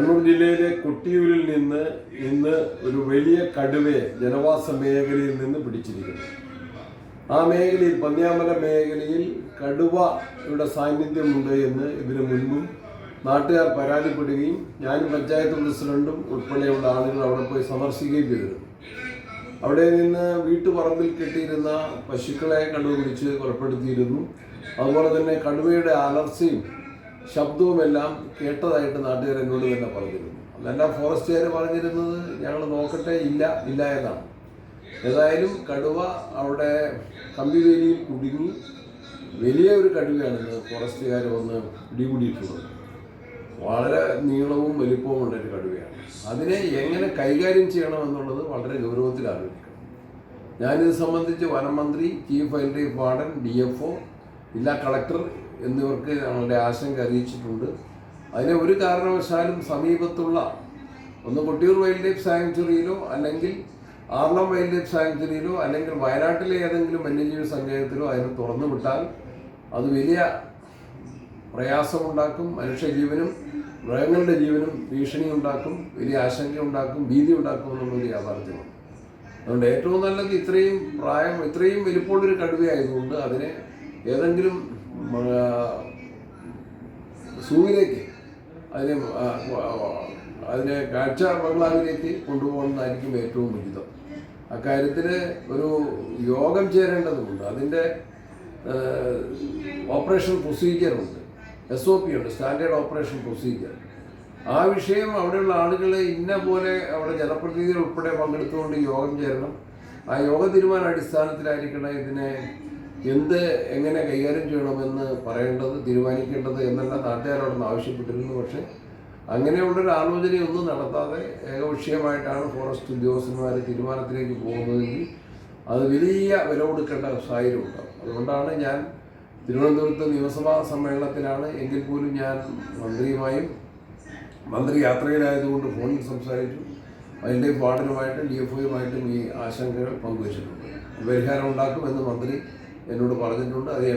കണ്ണൂർ ജില്ലയിലെ കൊട്ടിയൂരിൽ നിന്ന് ഇന്ന് ഒരു വലിയ കടുവയെ ജനവാസ മേഖലയിൽ നിന്ന് പിടിച്ചിരിക്കുന്നു. ആ മേഖലയിൽ പന്നിയാമല മേഖലയിൽ കടുവയുടെ സാന്നിധ്യമുണ്ട് എന്ന് ഇതിനു മുൻപും നാട്ടുകാർ പരാതിപ്പെടുകയും ഞാനും പഞ്ചായത്ത് പ്രസിഡന്റും ഉൾപ്പെടെയുള്ള ആളുകൾ അവിടെ പോയി സന്ദർശിക്കുകയും ചെയ്തിരുന്നു. അവിടെ നിന്ന് വീട്ടുപറമ്പിൽ കെട്ടിയിരുന്ന പശുക്കളെ കടുവ പിടിച്ച് കൊലപ്പെടുത്തിയിരുന്നു അതുപോലെ തന്നെ കടുവയുടെ അലർച്ചയും ശബ്ദവുമെല്ലാം കേട്ടതായിട്ട് നാട്ടുകാർ എന്നോട് തന്നെ പറഞ്ഞിരുന്നു. അല്ല ഫോറസ്റ്റുകാർ പറഞ്ഞിരുന്നത് ഞങ്ങൾ നോക്കട്ടെ ഇല്ല ഇല്ല എന്നാണ്. ഏതായാലും കടുവ അവിടെ കമ്പിവേലിയിൽ കുടുങ്ങി വലിയ ഒരു കടുവയാണ് ഇന്ന് ഫോറസ്റ്റുകാർ വന്ന് പിടികൂടിയിട്ടുള്ളത്. വളരെ നീളവും വലിപ്പവും ഉള്ള ഒരു കടുവയാണ്. അതിനെ എങ്ങനെ കൈകാര്യം ചെയ്യണം എന്നുള്ളത് വളരെ ഗൗരവത്തിൽ ആലോചിക്കണം ഞാനിത് സംബന്ധിച്ച് വനം മന്ത്രി chief wildlife warden D F O ജില്ലാ കളക്ടർ എന്നിവർക്ക് ഞങ്ങളുടെ ആശങ്ക അറിയിച്ചിട്ടുണ്ട്. അതിനെ ഒരു കാരണവശാലും സമീപത്തുള്ള ഒന്ന് കൊട്ടിയൂർ വൈൽഡ് ലൈഫ് സാങ്ച്വറിയിലോ അല്ലെങ്കിൽ ആർണം വൈൽഡ് ലൈഫ് സാങ്ച്വറിയിലോ അല്ലെങ്കിൽ വയനാട്ടിലെ ഏതെങ്കിലും വന്യജീവി സങ്കേതത്തിലോ അതിനെ തുറന്നു വിട്ടാൽ അത് വലിയ പ്രയാസമുണ്ടാക്കും മനുഷ്യജീവനും മൃഗങ്ങളുടെ ജീവനും ഭീഷണി ഉണ്ടാക്കും വലിയ ആശങ്ക ഉണ്ടാക്കും ഭീതി ഉണ്ടാക്കും എന്നുള്ളൊരു യാഥാർത്ഥ്യമാണ്. അതുകൊണ്ട് ഏറ്റവും നല്ലത് ഇത്രയും പ്രായം ഇത്രയും വലിപ്പമുള്ളൊരു കടുവയായതുകൊണ്ട് അതിനെ ഏതെങ്കിലും സൂവിലേക്ക് അതിനെ അതിനെ കാഴ്ച ബംഗ്ലാവിലേക്ക് കൊണ്ടുപോകുന്നതായിരിക്കും ഏറ്റവും ഉചിതം. അക്കാര്യത്തിൽ ഒരു യോഗം ചേരേണ്ടതുണ്ട്. അതിന്റെ ഓപ്പറേഷൻ പ്രൊസീജിയറുണ്ട് എസ് ഒ പി ഉണ്ട് സ്റ്റാൻഡേർഡ് ഓപ്പറേഷൻ പ്രൊസീജിയർ. ആ വിഷയം അവിടെയുള്ള ആളുകൾ ഇന്ന പോലെ അവിടെ ജനപ്രതിനിധികൾ ഉൾപ്പെടെ പങ്കെടുത്തുകൊണ്ട് യോഗം ചേരണം. ആ യോഗ തീരുമാന അടിസ്ഥാനത്തിലായിരിക്കണം ഇതിനെ എന്ത് എങ്ങനെ കൈകാര്യം ചെയ്യണമെന്ന് പറയേണ്ടത് തീരുമാനിക്കേണ്ടത് എന്നെല്ലാം നാട്ടുകാരോടൊന്ന് ആവശ്യപ്പെട്ടിരുന്നു പക്ഷേ അങ്ങനെയുള്ളൊരു ആലോചനയൊന്നും നടത്താതെ ഏകപക്ഷീയമായിട്ടാണ് ഫോറസ്റ്റ് ഉദ്യോഗസ്ഥന്മാർ തീരുമാനത്തിലേക്ക് പോകുന്നതെങ്കിൽ അത് വലിയ വില കൊടുക്കേണ്ട സാഹചര്യം ഉണ്ടാവും അതുകൊണ്ടാണ് ഞാൻ തിരുവനന്തപുരത്ത് നിയമസഭാ സമ്മേളനത്തിലാണ് എങ്കിൽ പോലും ഞാൻ മന്ത്രിയുമായും മന്ത്രി യാത്രയിലായതുകൊണ്ട് ഫോണിൽ സംസാരിച്ചു. അതിന്റെ വാർഡനുമായിട്ടും ഡി എഫ് ഒയുമായിട്ടും ഈ ആശങ്കകൾ പങ്കുവച്ചിട്ടുണ്ട്. പരിഹാരം ഉണ്ടാക്കുമെന്ന് മന്ത്രി എന്നോട് പറഞ്ഞിട്ടുണ്ട് അതേ